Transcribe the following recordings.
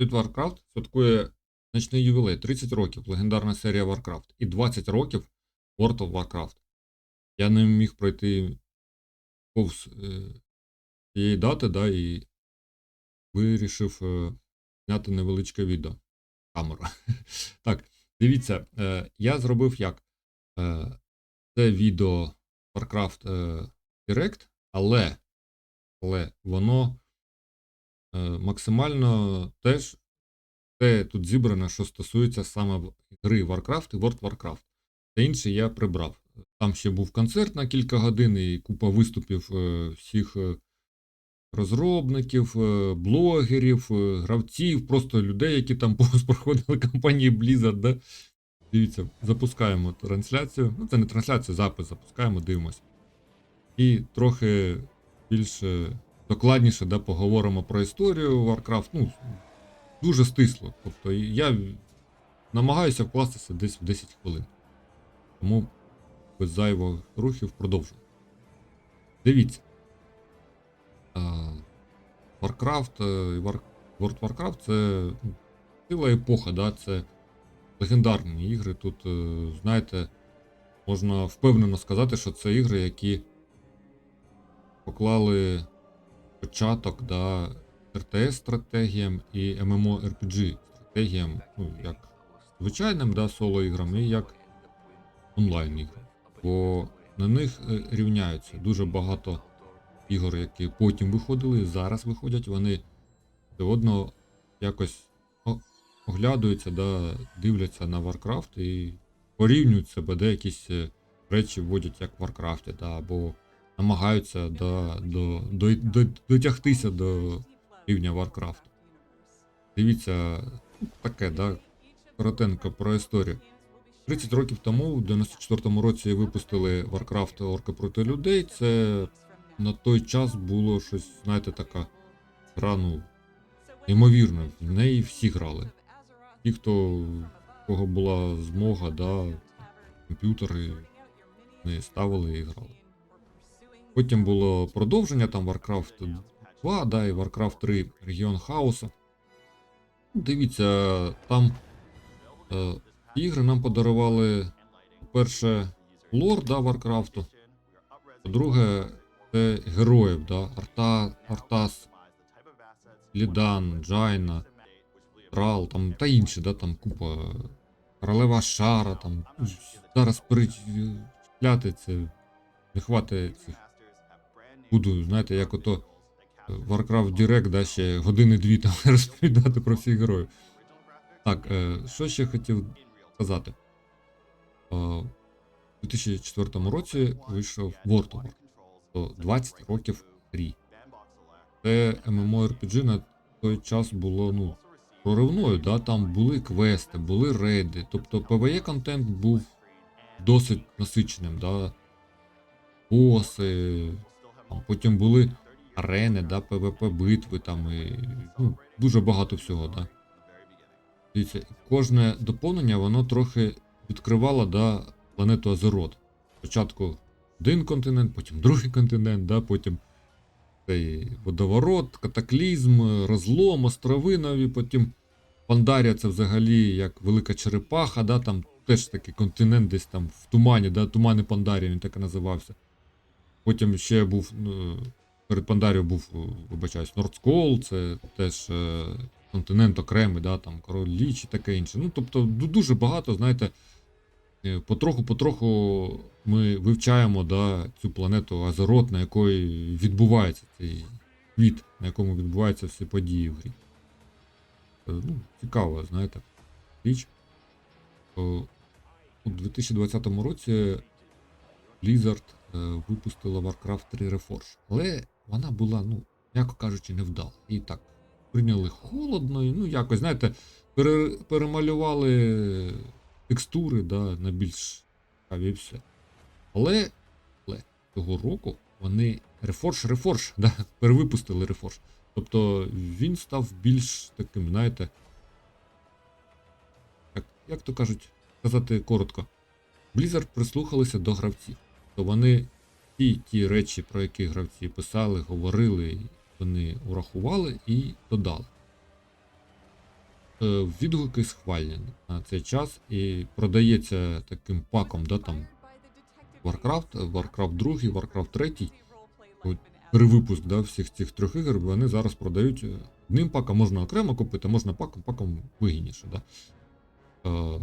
Від Warcraft святкує значний ювілей 30 років, легендарна серія Warcraft, і 20 років World of Warcraft. Я не міг пройти повз е, цієї дати, да, і вирішив е, зняти невеличке відео. Камеру. так, дивіться, е, я зробив як? Це відео Warcraft Direct, але, але воно максимально теж те тут зібране, що стосується саме гри Warcraft і World Warcraft. Те інше я прибрав. Там ще був концерт на кілька годин і купа виступів е, всіх е, розробників, е, блогерів, е, гравців, просто людей, які там проходили компанії Blizzard. Да? Дивіться, запускаємо трансляцію. Ну, це не трансляція, запис запускаємо, дивимося. І трохи більше докладніше да, поговоримо про історію Warcraft. Ну, дуже стисло. Тобто я намагаюся вкластися десь в 10 хвилин. Тому без зайвих рухів продовжую. Дивіться. Warcraft е, World Warcraft це ну, ціла епоха, да? це легендарні ігри. Тут, е, знаєте, можна впевнено сказати, що це ігри, які поклали початок да, RTS-стратегіям і MMORPG стратегіям, ну, як звичайним да, соло-іграм і як онлайн-іграм. Бо на них е, рівняються дуже багато ігор, які потім виходили зараз виходять, вони все одно якось оглядаються, да, дивляться на Warcraft і порівнюють себе, де якісь е, речі вводять як в Warcraft, да, або намагаються да, до, до, до, дотягтися до рівня Warcraft. Дивіться, таке, да, коротенько про історію. 30 років тому, в 94-му році, випустили Warcraft Орки проти людей. Це на той час було щось, знаєте, така гра, ну, неймовірна. В неї всі грали. Ті, хто кого була змога, да, комп'ютери не ставили і грали. Потім було продовження, там Warcraft 2, да, і Warcraft 3 Регіон Хаоса. Ну, Дивіться, там е, ігри нам подарували, по-перше, лор да, Варкрафту. По-друге, це героїв, да, Арта, Артас, Лідан, Джайна, Трал, там та інші, да, там купа. Королева Шара, там. Зараз перечисляти це. Не хватить цих. Буду, знаєте, як ото е, Warcraft Direct, да, ще години-дві там розповідати про всіх героїв. Так, е, що ще хотів сказати? Е, У 2004 році вийшов World of Warcraft. 20 років грі. Це MMORPG на той час було, ну, проривною, да? там були квести, були рейди. Тобто PvE контент був досить насиченим, да? боси, там, потім були арени, да, PvP битви там і ну, дуже багато всього, да. Дивіться, кожне доповнення воно трохи відкривало да, планету Азерот. Спочатку один континент, потім другий континент, да, потім цей водоворот, катаклізм, розлом, острови нові, потім Пандарія це взагалі як велика черепаха, да, там теж такий континент десь там в тумані, да, тумани Пандарія, він так і називався. Потім ще був ну, перед Пандарією був, е, вибачаюсь, Нордскол, це теж е, континент окремий, да, там король Ліч і таке інше. Ну, тобто дуже багато, знаєте, е, потроху-потроху ми вивчаємо да, цю планету Азерот, на якої відбувається цей світ, на якому відбуваються всі події в грі. Е, Ну, цікаво, знаєте, річ. Е, У 2020 році Blizzard е, випустила Warcraft 3 Reforged, але вона була, ну, м'яко кажучи, невдала. І так, прийняли холодно, і, ну, якось, знаєте, пере, перемалювали текстури да, на більш цікаві все. Але, але цього року вони Reforged, Reforged, да, перевипустили Reforged. Тобто він став більш таким, знаєте, як, як то кажуть, сказати коротко. Blizzard прислухалися до гравців. То вони ті ті речі, про які гравці писали, говорили, вони урахували і додали. е, відгуки схвальні на цей час і продається таким паком, да, там Warcraft, Warcraft 2, Warcraft 3, от, перевипуск да, всіх цих трьох ігор, вони зараз продають е, одним паком, можна окремо купити, можна паком, паком вигідніше. Да? Е,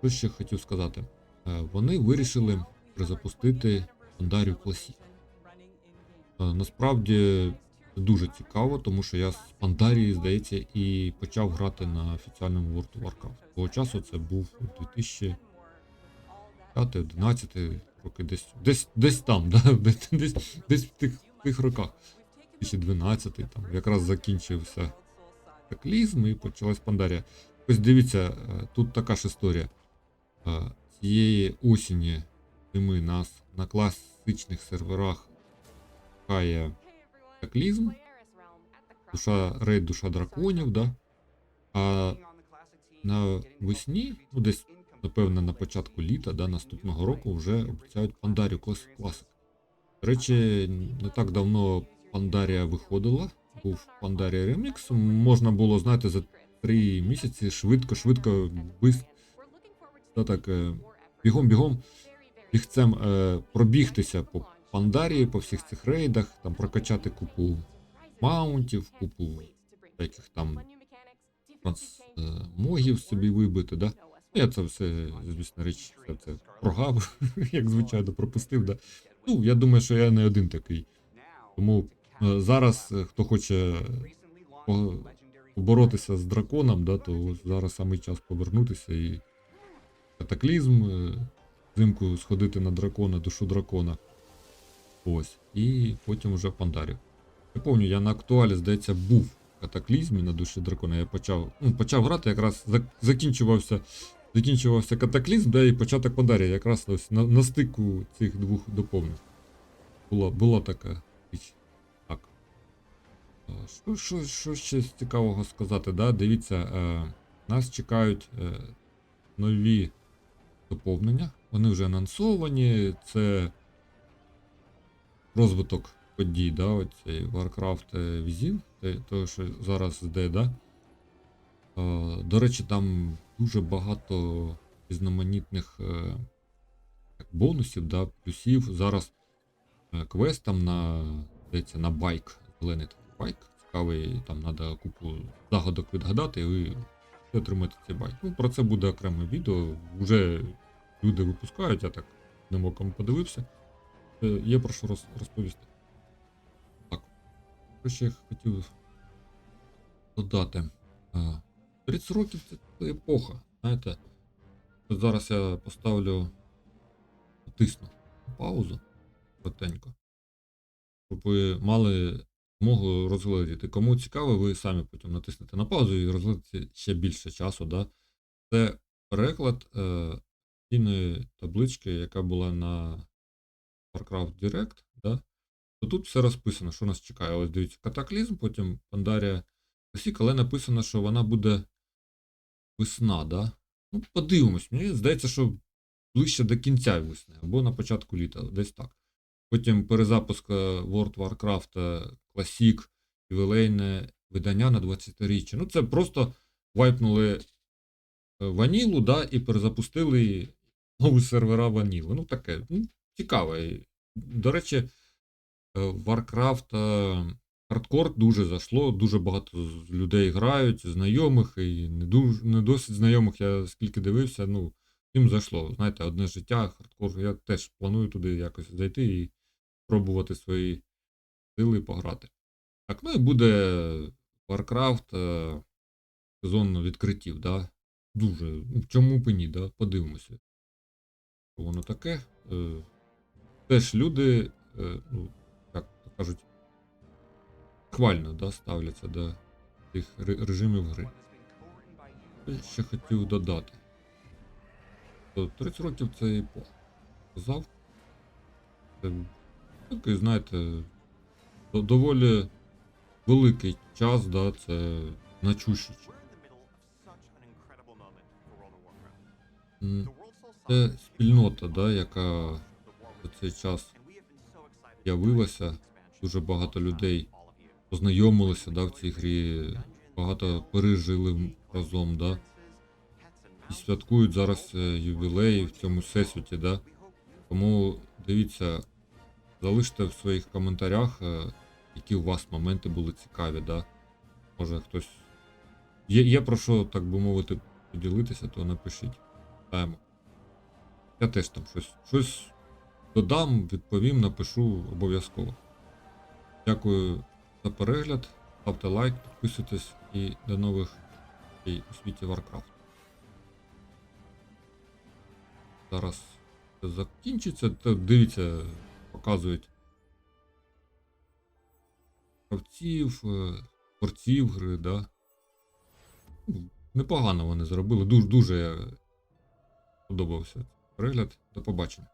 що ще хотів сказати? Е, вони вирішили перезапустити Pandaria Classic. Е, Насправді дуже цікаво, тому що я з Пандарії, здається, і почав грати на офіціальному World of Warcraft. Того часу це був 2005-2011 роки, десь, десь, десь там, да? десь, десь в тих, тих роках. 2012 там якраз закінчився катаклізм і почалась Пандарія. Ось дивіться, е, тут така ж історія. Е, Цієї осені зими нас на класичних серверах чекає катаклізм, душа, рейд душа драконів, да? а на весні, ну десь, напевно, на початку літа, да, наступного року вже обіцяють Пандарію Клас- Classic. До речі, не так давно Пандарія виходила, був Пандарія Ремікс. Можна було, знаєте, за три місяці швидко, швидко, бис, та так, е, бігом-бігом бігцем е, пробігтися по Пандарії, по всіх цих рейдах, там прокачати купу маунтів, купу всяких там трансмогів собі вибити, да? Я це все, звісно річ, все це прогав, як звичайно, пропустив, да. Ну, я думаю, що я не один такий. Тому е, зараз, е, хто хоче по- поборотися з драконом, да, то зараз саме час повернутися і катаклізм, е, взимку сходити на дракона, душу дракона. Ось. І потім вже Пандарів. Я пам'ятаю, я на актуалі, здається, був в катаклізмі на душі дракона. Я почав, ну, почав грати, якраз закінчувався, закінчувався катаклізм, да, і початок Пандарія, якраз ось на, на стику цих двох доповнень. Була, була така річ. Так. Е, Що, що, що ще цікавого сказати? Да? Дивіться, е, нас чекають е, нові доповнення. Вони вже анонсовані. Це розвиток подій, да, оцей Warcraft Візів, те, що зараз йде, да? До речі, там дуже багато різноманітних е, бонусів, да, плюсів. Зараз е, квест там на, здається, на байк, зелений такий байк, цікавий, там треба купу загадок відгадати, і ви отримаєте цей байк. Ну, про це буде окреме відео. Вже люди випускають, я так одним оком подивився. Е, Є про що роз- розповісти. Так. Що я хотів додати? 30 років це, епоха. Знаєте, зараз я поставлю натисну паузу коротенько, щоб ви мали змогу розглядіти. Кому цікаво, ви самі потім натиснете на паузу і розглядите ще більше часу. Да? Це переклад е, цінної таблички, яка була на Warcraft Direct, да? то тут все розписано, що нас чекає. Ось дивіться, катаклізм, потім Пандарія Classic, але написано, що вона буде весна, да? Ну, подивимось. Мені здається, що ближче до кінця весни, або на початку літа, десь так. Потім перезапуск е, World Warcraft е, Classic, ювілейне видання на 20-річчя. Ну, це просто вайпнули е, ванілу, да, і перезапустили нові сервера ваніли. Ну, таке, ну, цікаве. До речі, е, Warcraft е, хардкор дуже зайшло, дуже багато людей грають, знайомих і не, дуже, не досить знайомих, я скільки дивився, ну, всім зайшло. Знаєте, одне життя, хардкор. Я теж планую туди якось зайти і спробувати свої сили пограти. Так, ну і буде Warcraft е, сезон відкриттів, да? Дуже. Ну, чому б і ні, да? Подивимося. Що воно таке. Е, теж люди, е, ну, як кажуть, хвально да, ставляться до ре- режимів гри. Я ще хотів додати. 30 років це епоха. Казав. Це такий, знаєте, доволі великий час, да, це значущий час. Це спільнота, да, яка в цей час з'явилася. Дуже багато людей познайомилися да, в цій грі, багато пережили разом, да. І святкують зараз е, ювілеї в цьому всесвіті, да. Тому дивіться, залиште в своїх коментарях, е, які у вас моменти були цікаві, да. Може хтось. Є, є про що, так би мовити, поділитися, то напишіть. Читаємо. Я теж там щось, щось додам, відповім, напишу обов'язково. Дякую за перегляд. Ставте лайк, підписуйтесь і до нових і у світі Warcraft. Зараз це закінчиться. Та дивіться, показують гравців, е, творців гри, да. Ну, Непогано вони зробили. Дуже дуже подобався перегляд. До побачення.